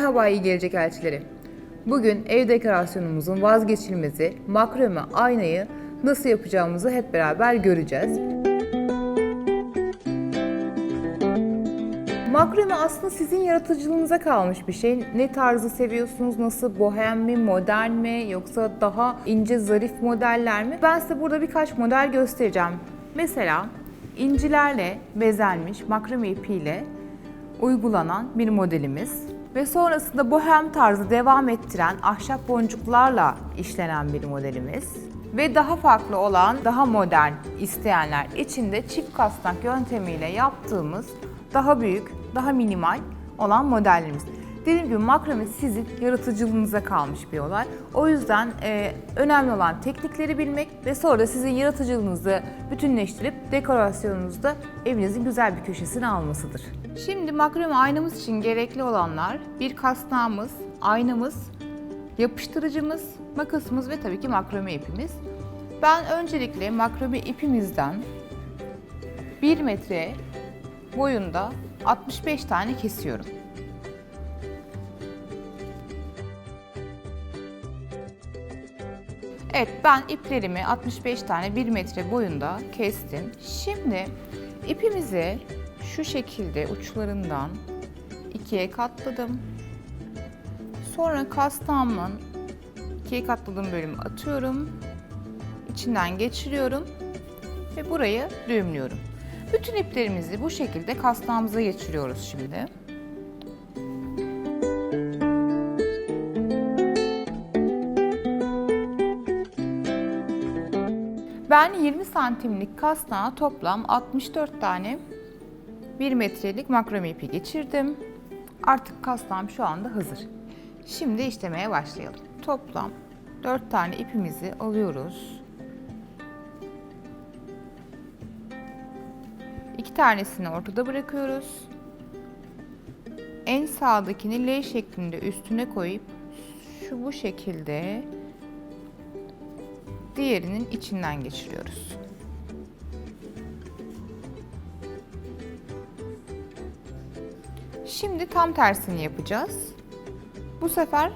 Merhaba iyi gelecek elçileri. Bugün ev dekorasyonumuzun vazgeçilmezi makrome aynayı nasıl yapacağımızı hep beraber göreceğiz. Makrome aslında sizin yaratıcılığınıza kalmış bir şey. Ne tarzı seviyorsunuz? Nasıl bohem mi, modern mi yoksa daha ince zarif modeller mi? Ben size burada birkaç model göstereceğim. Mesela incilerle bezenmiş makrome ipiyle uygulanan bir modelimiz ve sonrasında bohem tarzı devam ettiren ahşap boncuklarla işlenen bir modelimiz ve daha farklı olan, daha modern isteyenler için de çift kasnak yöntemiyle yaptığımız daha büyük, daha minimal olan modellerimiz. Dediğim gibi makrame sizin yaratıcılığınıza kalmış bir olay. O yüzden e, önemli olan teknikleri bilmek ve sonra sizin yaratıcılığınızı bütünleştirip dekorasyonunuzda evinizin güzel bir köşesini almasıdır. Şimdi makrame aynamız için gerekli olanlar bir kasnağımız, aynamız, yapıştırıcımız, makasımız ve tabii ki makrame ipimiz. Ben öncelikle makrame ipimizden 1 metre boyunda 65 tane kesiyorum. Evet ben iplerimi 65 tane 1 metre boyunda kestim. Şimdi ipimizi şu şekilde uçlarından ikiye katladım. Sonra kasnağımın ikiye katladığım bölümü atıyorum. İçinden geçiriyorum ve burayı düğümlüyorum. Bütün iplerimizi bu şekilde kasnağımıza geçiriyoruz şimdi. Ben 20 santimlik kasnağa toplam 64 tane 1 metrelik makrame ipi geçirdim. Artık kasnağım şu anda hazır. Şimdi işlemeye başlayalım. Toplam 4 tane ipimizi alıyoruz. İki tanesini ortada bırakıyoruz. En sağdakini L şeklinde üstüne koyup şu bu şekilde diğerinin içinden geçiriyoruz. Şimdi tam tersini yapacağız. Bu sefer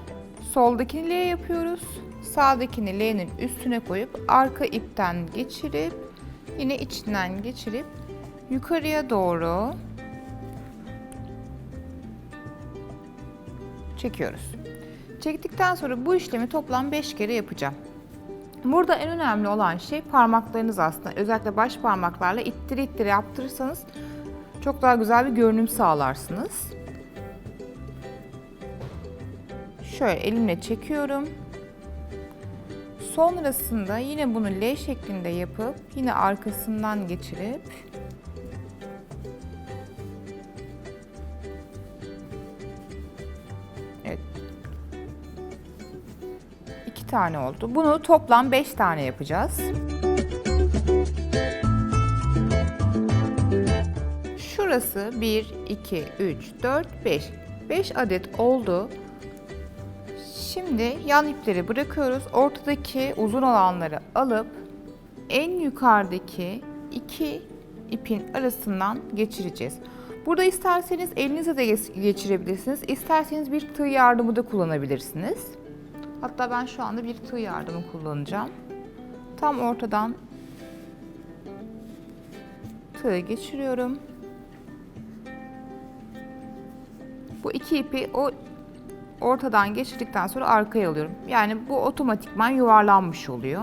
soldakini L yapıyoruz. Sağdakini L'nin üstüne koyup arka ipten geçirip yine içinden geçirip yukarıya doğru çekiyoruz. Çektikten sonra bu işlemi toplam 5 kere yapacağım. Burada en önemli olan şey parmaklarınız aslında. Özellikle baş parmaklarla ittire ittire yaptırırsanız çok daha güzel bir görünüm sağlarsınız. Şöyle elimle çekiyorum. Sonrasında yine bunu L şeklinde yapıp yine arkasından geçirip Evet. İki tane oldu. Bunu toplam beş tane yapacağız. Şurası 1, 2, 3, 4, 5. 5 adet oldu. Şimdi yan ipleri bırakıyoruz. Ortadaki uzun olanları alıp en yukarıdaki iki ipin arasından geçireceğiz. Burada isterseniz elinize de geçirebilirsiniz. İsterseniz bir tığ yardımı da kullanabilirsiniz. Hatta ben şu anda bir tığ yardımı kullanacağım. Tam ortadan tığı geçiriyorum. Bu iki ipi o ortadan geçirdikten sonra arkaya alıyorum. Yani bu otomatikman yuvarlanmış oluyor.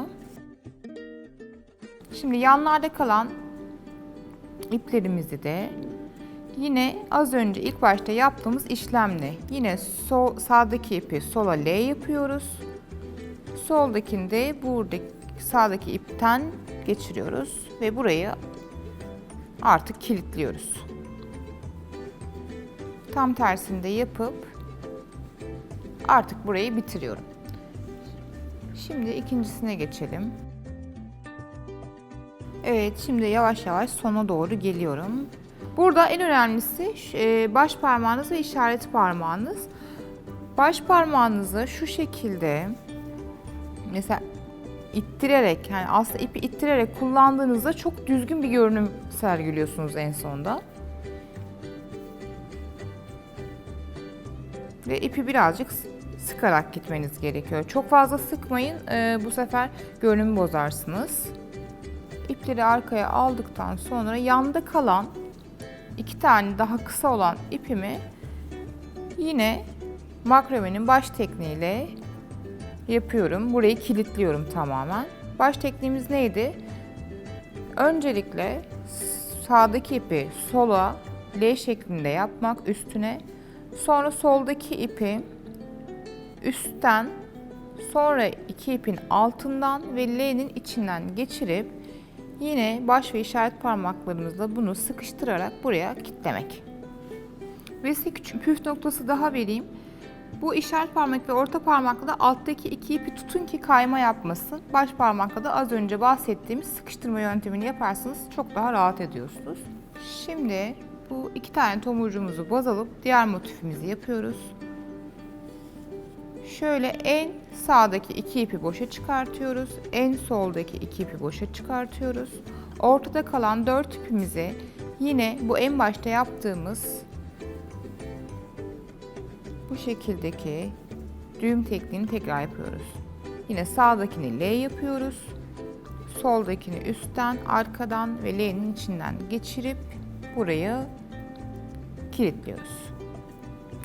Şimdi yanlarda kalan iplerimizi de yine az önce ilk başta yaptığımız işlemle yine sol, sağdaki ipi sola L yapıyoruz. Soldakini de buradaki sağdaki ipten geçiriyoruz ve burayı artık kilitliyoruz. Tam tersinde yapıp artık burayı bitiriyorum. Şimdi ikincisine geçelim. Evet, şimdi yavaş yavaş sona doğru geliyorum. Burada en önemlisi e, baş parmağınız ve işaret parmağınız. Baş parmağınızı şu şekilde mesela ittirerek yani aslında ipi ittirerek kullandığınızda çok düzgün bir görünüm sergiliyorsunuz en sonda. Ve ipi birazcık sıkarak gitmeniz gerekiyor. Çok fazla sıkmayın. Ee, bu sefer görünümü bozarsınız. İpleri arkaya aldıktan sonra yanda kalan iki tane daha kısa olan ipimi yine makromenin baş tekniğiyle yapıyorum. Burayı kilitliyorum tamamen. Baş tekniğimiz neydi? Öncelikle sağdaki ipi sola L şeklinde yapmak üstüne. Sonra soldaki ipi üstten sonra iki ipin altından ve L'nin içinden geçirip yine baş ve işaret parmaklarımızla bunu sıkıştırarak buraya kilitlemek. Ve size küçük püf noktası daha vereyim. Bu işaret parmak ve orta parmakla da alttaki iki ipi tutun ki kayma yapmasın. Baş parmakla da az önce bahsettiğimiz sıkıştırma yöntemini yaparsanız çok daha rahat ediyorsunuz. Şimdi bu iki tane tomurcuğumuzu baz alıp diğer motifimizi yapıyoruz. Şöyle en sağdaki iki ipi boşa çıkartıyoruz. En soldaki iki ipi boşa çıkartıyoruz. Ortada kalan dört ipimizi yine bu en başta yaptığımız bu şekildeki düğüm tekniğini tekrar yapıyoruz. Yine sağdakini L yapıyoruz. Soldakini üstten, arkadan ve L'nin içinden geçirip burayı kilitliyoruz.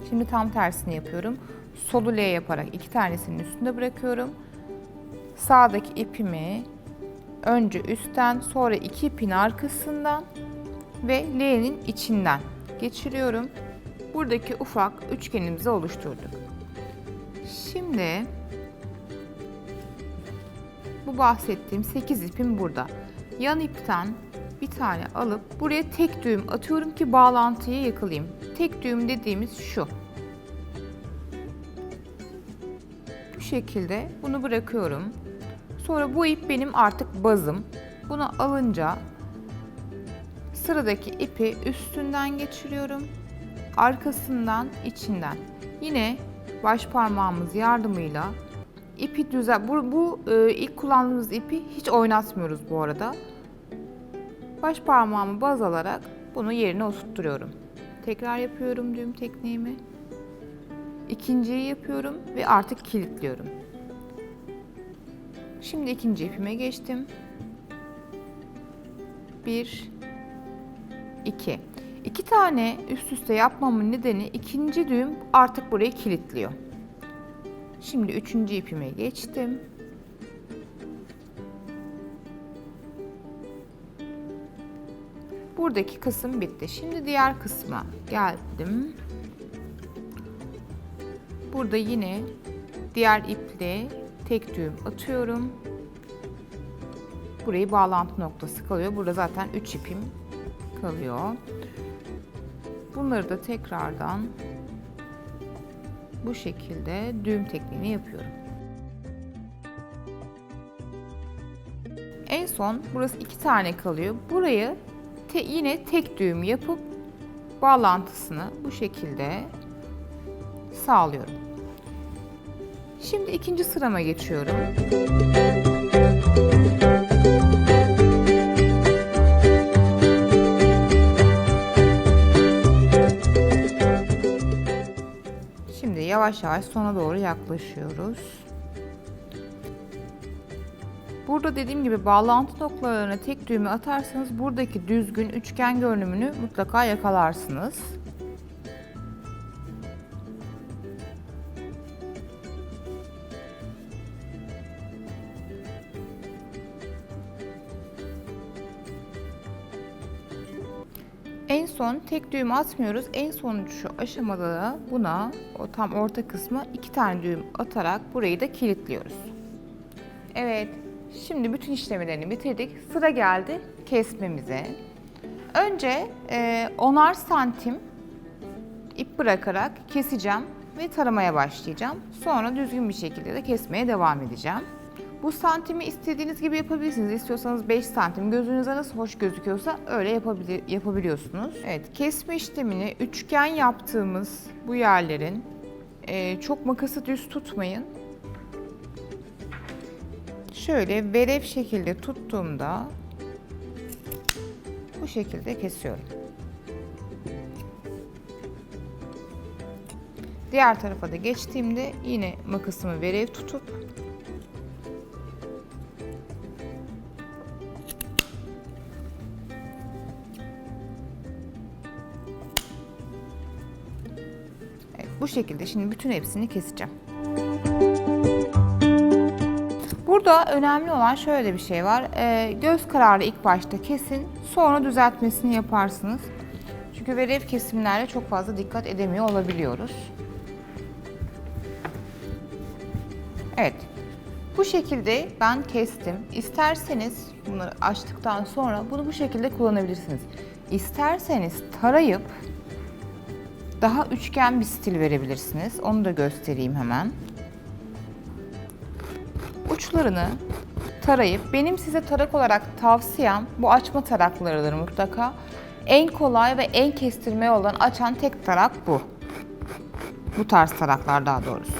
Şimdi tam tersini yapıyorum. Solu L yaparak iki tanesinin üstünde bırakıyorum. Sağdaki ipimi önce üstten sonra iki ipin arkasından ve L'nin içinden geçiriyorum. Buradaki ufak üçgenimizi oluşturduk. Şimdi bu bahsettiğim 8 ipim burada. Yan ipten bir tane alıp buraya tek düğüm atıyorum ki bağlantıyı yakalayayım. Tek düğüm dediğimiz şu. Bu şekilde bunu bırakıyorum. Sonra bu ip benim artık bazım. Bunu alınca sıradaki ipi üstünden geçiriyorum. Arkasından içinden. Yine baş parmağımız yardımıyla ipi düzel. Bu, bu e, ilk kullandığımız ipi hiç oynatmıyoruz bu arada. Baş parmağımı baz alarak bunu yerine oturtturuyorum. Tekrar yapıyorum düğüm tekniğimi. İkinciyi yapıyorum ve artık kilitliyorum. Şimdi ikinci ipime geçtim. Bir, iki. İki tane üst üste yapmamın nedeni ikinci düğüm artık burayı kilitliyor. Şimdi üçüncü ipime geçtim. Buradaki kısım bitti. Şimdi diğer kısma geldim. Burada yine diğer iple tek düğüm atıyorum. Burayı bağlantı noktası kalıyor. Burada zaten 3 ipim kalıyor. Bunları da tekrardan bu şekilde düğüm tekniğini yapıyorum. En son burası iki tane kalıyor. Burayı te, yine tek düğüm yapıp bağlantısını bu şekilde sağlıyorum. Şimdi ikinci sırama geçiyorum. Şimdi yavaş yavaş sona doğru yaklaşıyoruz. Burada dediğim gibi bağlantı noktalarına tek düğümü atarsanız buradaki düzgün üçgen görünümünü mutlaka yakalarsınız. En son tek düğüm atmıyoruz. En sonuncu aşamada da buna o tam orta kısma iki tane düğüm atarak burayı da kilitliyoruz. Evet, şimdi bütün işlemlerini bitirdik. Sıra geldi kesmemize. Önce e, onar santim ip bırakarak keseceğim ve taramaya başlayacağım. Sonra düzgün bir şekilde de kesmeye devam edeceğim. Bu santimi istediğiniz gibi yapabilirsiniz. İstiyorsanız 5 santim gözünüze nasıl hoş gözüküyorsa öyle yapabili yapabiliyorsunuz. Evet kesme işlemini üçgen yaptığımız bu yerlerin e, çok makası düz tutmayın. Şöyle verev şekilde tuttuğumda bu şekilde kesiyorum. Diğer tarafa da geçtiğimde yine makasımı verev tutup Evet, bu şekilde şimdi bütün hepsini keseceğim. Burada önemli olan şöyle bir şey var. Ee, göz kararı ilk başta kesin, sonra düzeltmesini yaparsınız. Çünkü verev kesimlerle çok fazla dikkat edemiyor olabiliyoruz. Evet. Bu şekilde ben kestim. İsterseniz bunları açtıktan sonra bunu bu şekilde kullanabilirsiniz. İsterseniz tarayıp daha üçgen bir stil verebilirsiniz. Onu da göstereyim hemen. Uçlarını tarayıp benim size tarak olarak tavsiyem bu açma taraklarıdır mutlaka. En kolay ve en kestirme olan açan tek tarak bu. Bu tarz taraklar daha doğrusu.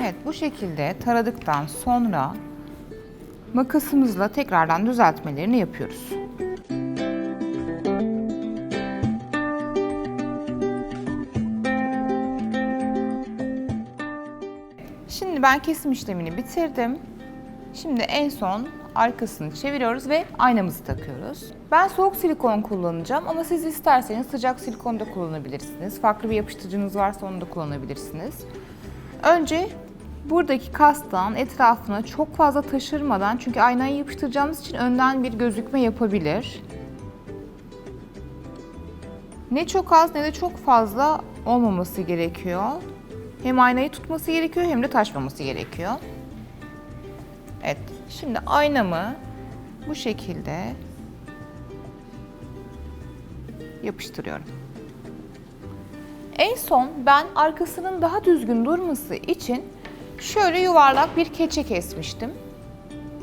Evet bu şekilde taradıktan sonra makasımızla tekrardan düzeltmelerini yapıyoruz. Ben kesim işlemini bitirdim. Şimdi en son arkasını çeviriyoruz ve aynamızı takıyoruz. Ben soğuk silikon kullanacağım ama siz isterseniz sıcak silikon da kullanabilirsiniz. Farklı bir yapıştırıcınız varsa onu da kullanabilirsiniz. Önce buradaki kastan etrafına çok fazla taşırmadan çünkü aynayı yapıştıracağımız için önden bir gözükme yapabilir. Ne çok az ne de çok fazla olmaması gerekiyor. Hem aynayı tutması gerekiyor hem de taşmaması gerekiyor. Evet, şimdi aynamı bu şekilde yapıştırıyorum. En son ben arkasının daha düzgün durması için şöyle yuvarlak bir keçe kesmiştim.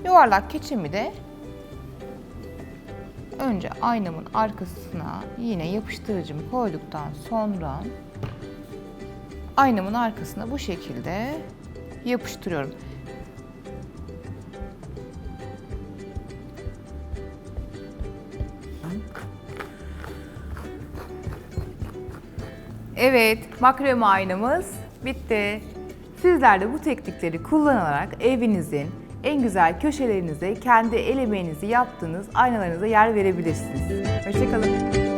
Yuvarlak keçemi de önce aynamın arkasına yine yapıştırıcımı koyduktan sonra aynamın arkasına bu şekilde yapıştırıyorum. Evet, makrame aynamız bitti. Sizler de bu teknikleri kullanarak evinizin en güzel köşelerinize kendi el emeğinizi yaptığınız aynalarınıza yer verebilirsiniz. Hoşçakalın.